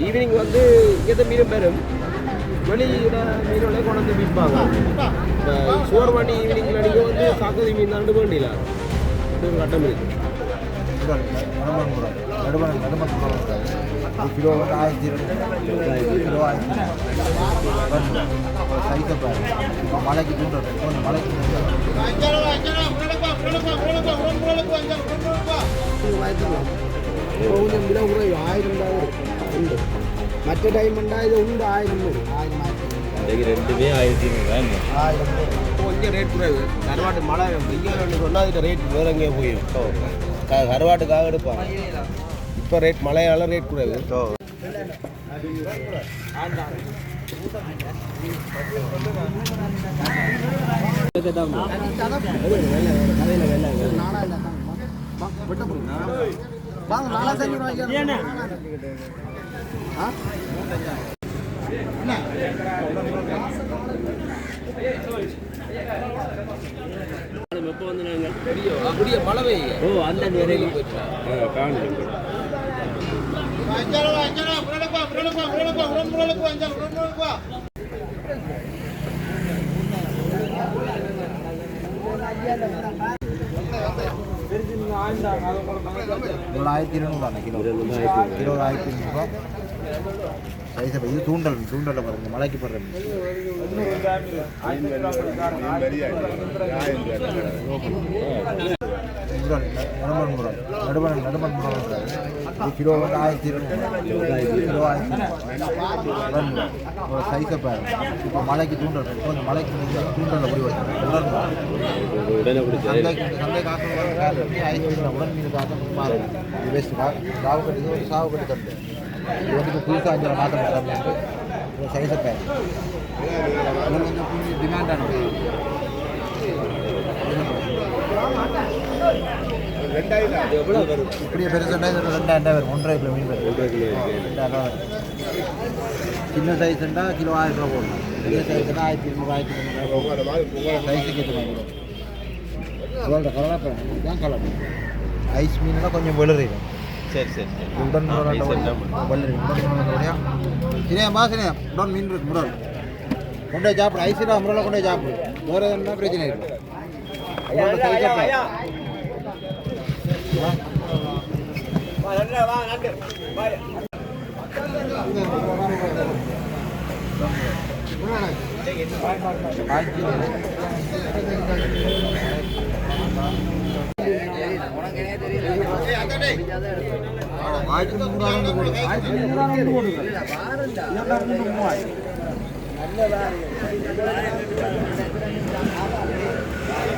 Evening வந்து இங்கே மீன் பெறும்? வெளியிட மீனோட கொண்டு விற்பாங்க இப்போ சோறு வண்டி ஈவினிங்கில் நீங்கள் வந்து சாக்கதி மீன் தாண்டு வேண்டியில இது ஒரு கட்டம் இருக்குது கிலோ வந்து ஆயிரத்தி கிலோ ஆயிரத்தி சைஸை பாரு இப்போ மலைக்கு தூண்டுறது கொஞ்சம் மலைக்கு தூண்டுறது கொஞ்சம் விலை குறைவு ஆயிரம் தான் உண்டு மற்ற டைம் உண்டா இது உண்டு ஆயிரம் வரும் ஆயிரம் ஆயிரத்தி ரெண்டுமே ஆயிரத்தி ஐநூறு ஆயிரம் கொஞ்சம் ரேட் குறைவு கருவாட்டு மழை வெயில் சொன்னால் அதுக்கு ரேட் வேற எங்கேயோ போயிடும் கருவாட்டுக்காக எடுப்பாங்க இப்போ ரேட் மழையால ரேட் குறைவு அப்படியே மழை பெய்யுங்க ஓ அந்த இருநூறுவாண்ணே கிலோ கிலோ ஒரு சரி சார் இது தூண்டல் தூண்டலில் பாருங்க மலைக்கு போடுற நடுமன் முரல் நடுமண் முரல் முரல் இருக்காது ஒரு கிலோ வந்து ஆயிரத்தி இருநூறு. கிலோ ஆயிரத்தி ஒரு சைஸை பாருங்க. இப்போ மலைக்கு தூண்டல் இப்போ இந்த மலைக்கு தூண்டலில் போய் வச்சு முரல் சந்தை சந்தை காசு ஐஸ் உடன் மீன் காசு மாறும் இது பெஸ்ட் சாவு கட்டி இது ஒரு சாவு கட்டி இது வந்து புதுசாக அஞ்சு மாற்றம் தரலான்ட்டு ஒரு சைஸை பேர் இது கொஞ்சம் கொஞ்சம் டிமாண்டான இப்படியே பெருசுண்டா இது ரெண்டாயிரம் வரும். ஒன்றரை கிலோ மீன் வரும். ஒன்றரை கிலோ. ரெண்டாயிரம் வரும். சின்ன சைஸ்ண்டா கிலோ ஆயிரம் ரூபா போடணும் பெரிய சைஸ்னா ஆயிரத்தி இருநூறு ஆயிரத்தி முந்நூறு சைஸுக்கு ஏற்ற மாதிரி அதோட கலராக தான் கலர். ஐஸ் மீன்லாம் கொஞ்சம் வெளுறிடும் சரி சரி உடன் எல்லாம் வல்லரி உடன் மீன் இருக்கு முரல் கொண்டே சாப்பிடு. ஐஸ்ரா முரலை கொண்டே சாப்பிடு. வேறு என்ன பிரச்சனை இருக்கு? ஆயிரத்தி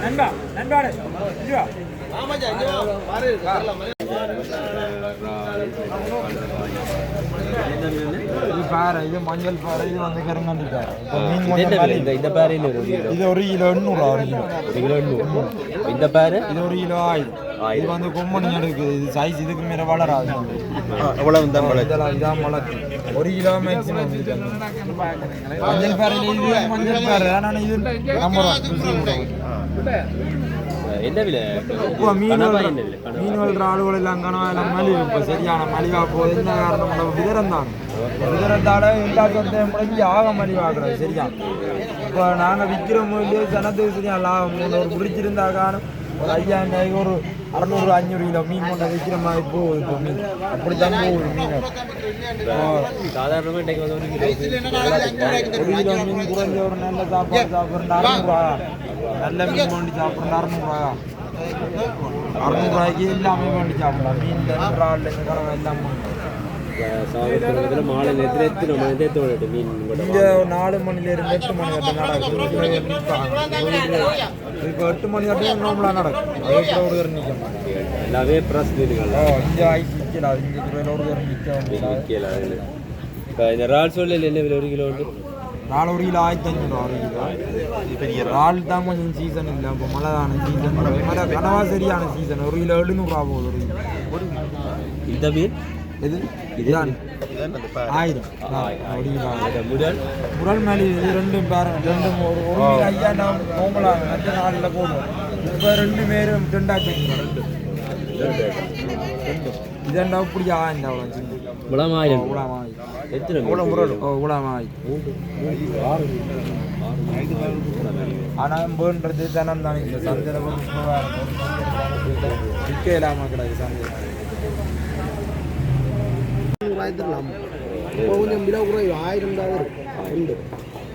நண்பா நண்பாடு இதுவா ஆமாச்சா இங்கே பாரு வரலாம் இது பாறை இது மஞ்சள் பாறை இது வந்து கருங்கண்டு பாறை இப்போ மீன் இது கொஞ்சம் என்ன வலி. விலை? இந்த இந்த பாறையில் ஒரு கிலோ இது ஒரு கிலோ எண்ணூறு ஒரு கிலோ ஒரு கிலோ எண்ணூறு இந்த பாரு இது ஒரு கிலோ ஆயிரம் இது. வந்து கொம்மணி எடுக்குது இது சைஸ் இதுக்கு மேல வளராது. எவ்வளவு தான் இதெல்லாம் இதான் வளர்க்கு ஒரு கிலோ மேக்ஸிமம் மஞ்சள் பாறையில் இது மஞ்சள் பாறை ஆனால் இது நம்பர் என்ன விலை? ஆளுகள் எல்லாம் கனவா எல்லாம் மலிவு இப்போ சரியான மலிவா போகுது என்ன காரணம்? நம்ம விதரம் தான். விதரத்தால எல்லா சொத்தையும் முடங்கி ஆக சரியா? இப்போ நாங்கள் விற்கிறோமோ இல்லையோ ஜனத்துக்கு சரியா லாபம். ஒரு பிடிச்சிருந்தா காணும். ஒரு ஐயாயிரம் ரூபாய்க்கு ஒரு அறநூறு அஞ்சூறு கிலோ மீன் கொண்டு விற்கிற மாதிரி போகுது இப்போ மீன் அப்படித்தான் போகுது மீன் இப்போ சாதாரணமாக இன்றைக்கு வந்து ஒரு கிலோ ஒரு கிலோ மீன் குறைஞ்ச ஒரு நல்ல சாப்பாடு சாப்பிட்ற அறுநூறுவா நல்ல மீன் வேண்டி சாப்பிட்ற அறுநூறுவா அறுநூறுவாய்க்கு எல்லாமே வேண்டி சாப்பிடலாம் மீன் இறால் இந்த கடவை எல்லாம் சாப்பிட்றதுல மாலை நேரத்தில் எத்தனை மணி நேரத்தை விளையாட்டு மீன் கூட இங்கே நாலு மணில இருந்து எட்டு மணி வரை நடக்கும் இப்போ எட்டு மணி வரையும் நார்மலாக நடக்கும் அதுக்கு ஒரு பேர் நிற்க மாட்டாங்க எல்லாமே ப்ரெஸ் மீன்கள் ஓ இங்கே ஐஸ் நிற்கல இங்கே துறையில் ஒரு பேர் நிற்க அதில் இப்போ இந்த இறால் சொல்லல என்ன விலை ஒரு கிலோ நாலு ஒரு கிலோ ஆயிரத்தி அஞ்சூறு ஒரு கிலோ இறால் தான் கொஞ்சம் சீசன் இல்லை இப்போ மழை தான சீசன் மழை கனவா சரியான சீசன் ஒரு கிலோ எழுநூறுவா போகுது ஒரு கிலோ இந்த மீன் எது? இதுதான் ஆயிரம் ஆயிரம். முதல். முரல் மேலே இது ரெண்டும் பேர ரெண்டும் ஒரு ஐயா நாம் நோம்பலாங்க மற்ற நாளில் போடுவோம். இப்போ ரெண்டு பேரும் ரெண்டாச்சு ரெண்டு. இதெண்டா இப்படி ஆ இந்த அவ்வளோ ஆயிரம். உலமாய் எத்தனை மீன்? ஓ ஆனால் போன்றது தனம் தான். இந்த சந்தையில் விற்க இல்லாமல் கிடக்கு சந்தை ஆயிரத்துலாம் இப்போ கொஞ்சம் விலை குறைவு ஆயிரம் தான் வரும். உண்டு.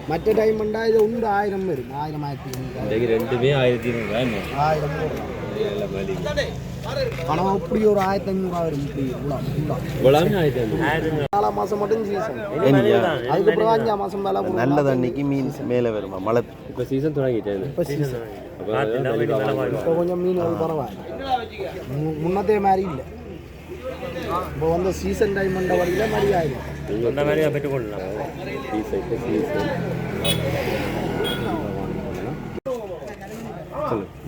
மற்ற டைம் பண்ணா இது உண்டு. ஆயிரம் வரும். ஆயிரம் ஆயிரத்தி ஐநூறு. இன்றைக்கு ரெண்டுமே ஆயிரத்தி ஐநூறுரூவா என்ன? ஆயிரம் போடலாம் நல்ல மலிவு ஆனால் அப்படி ஒரு ஆயிரத்தி ஐநூறுரூவா வரும். இப்படி நாலாம் மாதம் மட்டும் சீசன் அதுக்கப்புறம் அஞ்சாம் மாதம் மேலே நல்ல தண்ணிக்கு மீன் மேலே வருமா? மழை இப்போ சீசன் தொடங்கிட்டேன் இப்போ சீசன் இப்போ கொஞ்சம் மீன்கள் பரவாயில்ல முன்னத்தே மாதிரி இல்லை. இப்போ வந்து சீசன் டைம் பண்ண வரையில மாதிரி ஆயிடும். அந்த மாதிரி பெற்றுக்கொள்ளலாம் சீசன் சீசன்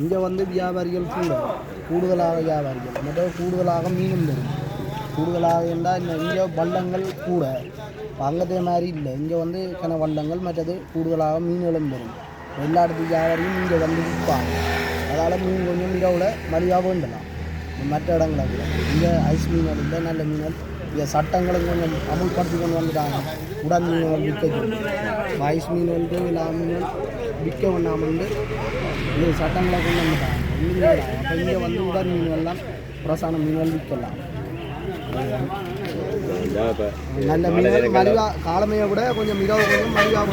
இங்கே வந்து வியாபாரிகள் கூட கூடுதலாக வியாபாரிகள். மற்ற கூடுதலாக மீனும் வரும். கூடுதலாக என்றால் இந்த இங்கே வள்ளங்கள் கூட. அங்கத்தே மாதிரி இல்லை. இங்கே வந்து கன வள்ளங்கள் மற்றது கூடுதலாக மீன்களும் வரும். எல்லா இடத்து வியாபாரியும் இங்கே வந்து விற்பாங்க. அதனால் மீன் கொஞ்சம் இரவில் மலிவாக வேண்டலாம் மற்ற இடங்களை விட இங்கே ஐஸ் மீன்கள் இல்லை நல்ல மீன்கள் இங்கே சட்டங்களும் கொஞ்சம் அமுல்படுத்தி கொண்டு வந்துட்டாங்க. உடன் மீன்கள் விற்க ஐஸ் மீன் வந்து எல்லா மீன்கள் விற்க வேண்டாமல் வந்து இது சட்டங்களை கொண்டு வந்துட்டாங்க. இல்லைங்களா அப்போ இங்கே வந்து உடன் மீன்கள்லாம் பிரசான மீன்கள் விற்கலாம். நல்ல மீன்கள் மலிவா காலமையை விட கொஞ்சம் இரவு கொஞ்சம் மலிவாக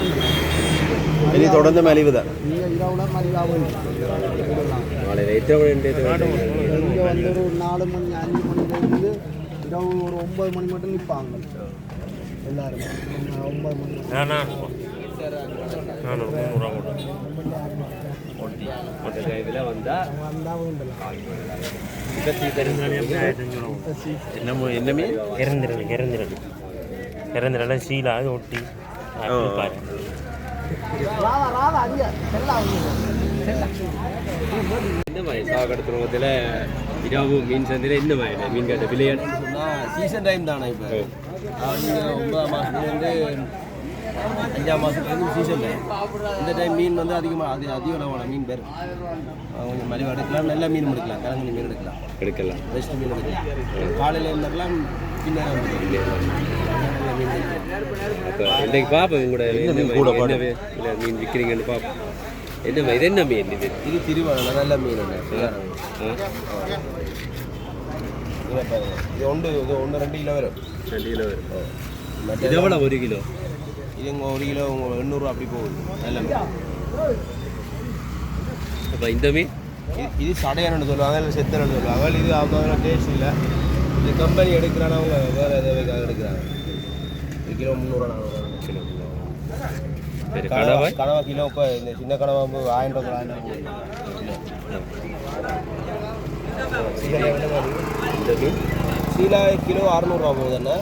இனி தொடர்ந்து மலிவு தான் இங்கே இரவுல மலிவாக நாளையில் எத்தனை மணி இங்கே வந்து ஒரு நாலு மணி அஞ்சு மணிலேருந்து இரவு ஒரு ஒன்பது மணி மட்டும் நிற்பாங்க எல்லாரும். ஒன்பது மணி இதில் வந்தால் வந்தால் வேண்டலாம் என்ன மீ- என்ன மீன்? இறந்துருது இறந்துருது. இறந்துடல சீலா அது ஒட்டி பாரு. ராதா ராதா இந்த மாதிரி சாகட துருவத்தில் இரவு மீன் சந்தையில் இந்த மாதிரி மீன் கட்ட விளையாட்டு சீசன் டைம் தானே இப்போ. ஒன்பதாம் மாதத்துலேருந்து அஞ்சாம் மாதத்துலேருந்து சீசன் டைம் இந்த டைம் மீன் வந்து அதிகமாக அது அதிக அளவான மீன் பேர். கொஞ்சம் மலிவாக எடுக்கலாம். நல்ல மீன் எடுக்கலாம். கலங்கனி மீன் எடுக்கலாம். எடுக்கலாம். பெஸ்ட் மீன் எடுக்கலாம். காலையில் இருந்தெல்லாம் பின்னர் நல்ல மீன் எடுக்கலாம். இன்றைக்கு பார்ப்போம் கூட மீன் விற்கிறீங்கன்னு பார்ப்போம் என்ன மீன்? இது என்ன மீன் இது? இது திருவாரூர் நல்ல மீன்? இதை. ஒன்று இது ஒன்று ரெண்டு கிலோ வரும். ரெண்டு கிலோ வரும். இது எவ்வளோ ஒரு கிலோ? இது உங்கள் ஒரு கிலோ உங்கள் எண்ணூறுரூவா அப்படி போகுது. நல்ல மீன். அப்போ இந்த மீன்? இது சடையானு சொல்லுவாங்க இல்லை செத்தனு சொல்லுவாங்க. இது அவங்க டேஸ்ட் இல்லை. இது கம்பெனி எடுக்கிறானா அவங்க வேறு தேவைக்காக எடுக்கிறாங்க? ஒரு கிலோ முந்நூறுவா நானூறுவா. கிலோ சரி கனவா கனவா? கிலோ இப்போ இந்த சின்ன கனவா வந்து ஆயிரம் ரூபா ஆயிரம் சீலா கிலோ அறநூறுவா போகுது அண்ணா.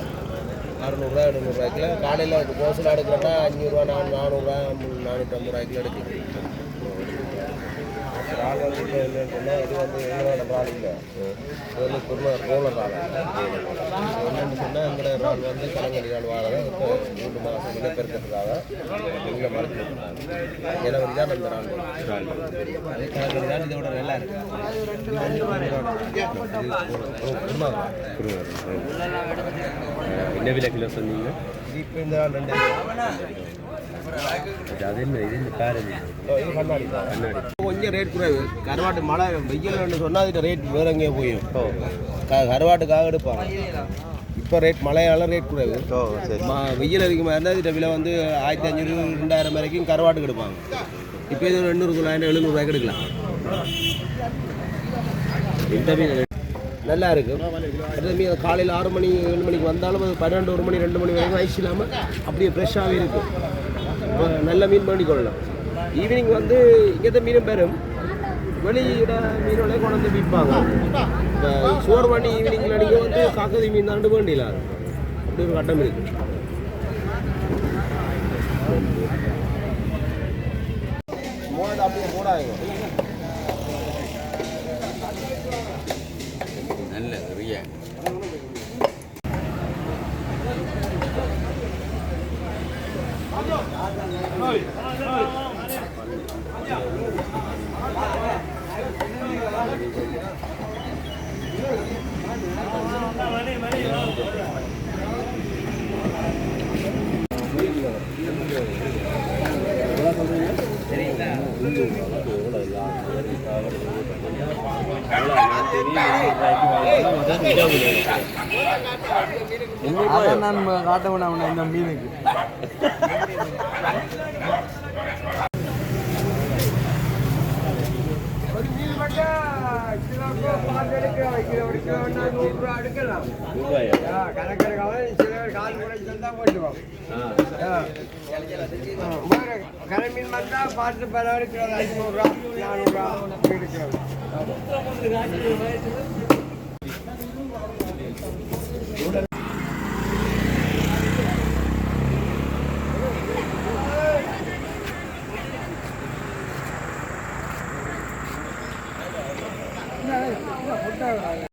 அறநூறுவா எழுநூறுவாய்க்குல காலையில் கோசில் எடுக்கிறேன்னா அஞ்சூறுவா நானூ நானூறுரூவா நானூற்றம்பது ரூபாய்க்குல எடுக்கலாம் இறால் சொன்னால் இது வந்து எங்களோட இறால் இது வந்து குருமா கோல இறால் என்னென்னு சொன்னால் எங்களோட வந்து கலங்கடி இறால் வாரதை இப்போ மூன்று மாதம் இனப்பெருக்கிறதுக்காக எங்களை மறந்து ஜனவரி தான் அந்த இறால் அது கலங்கடி இதோட நல்லா இருக்கு என்ன விலை கிலோ சொன்னீங்க இப்போ இந்த ரெண்டு கொஞ்சம் ரேட் குறைவு. கருவாட்டு மழை வெயில்னு சொன்னால் அதுக்கு ரேட் வேற எங்கேயோ போயும் கருவாட்டுக்காக எடுப்பாங்க. இப்போ ரேட் மழையால ரேட் குறைவு. வெயில் அதிகமாக இருந்தால் இதுல விலை வந்து ஆயிரத்தி அஞ்சூறு ரெண்டாயிரம் வரைக்கும் கருவாட்டுக்கு எடுப்பாங்க. இப்போ இது எண்ணூறு தொள்ளாயிரம் எழுநூறுவாய்க்கு எடுக்கலாம். மீன் நல்லா இருக்கு. அதே மீன் காலையில் ஆறு மணி ஏழு மணிக்கு வந்தாலும் பன்னெண்டு ஒரு மணி ரெண்டு மணி வரைக்கும் ஐஸ் இல்லாமல் அப்படியே ஃப்ரெஷ்ஷாகவே இருக்கும் நல்ல மீன் பண்ணிக்கொள்ளலாம் ஈவினிங் வந்து இங்கே மீனும் பெறும். வெளியிட மீனோட கொண்டு வந்து விற்பாங்க. இப்போ சோறு வண்டி ஈவினிங்கில் நீங்கள் வந்து காக்கதி மீன் தாண்டு வேண்டியில அப்படி ஒரு கட்டம் இருக்கு. மூணு அப்படியே மூடாங்க நான் காட்ட வேணாம். இந்த மீனுக்கு. மீன் வந்தால் பார்த்து பரவாயில்ல ஐநூறுரூவா நானூறுரூவா எடுக்கிறோம்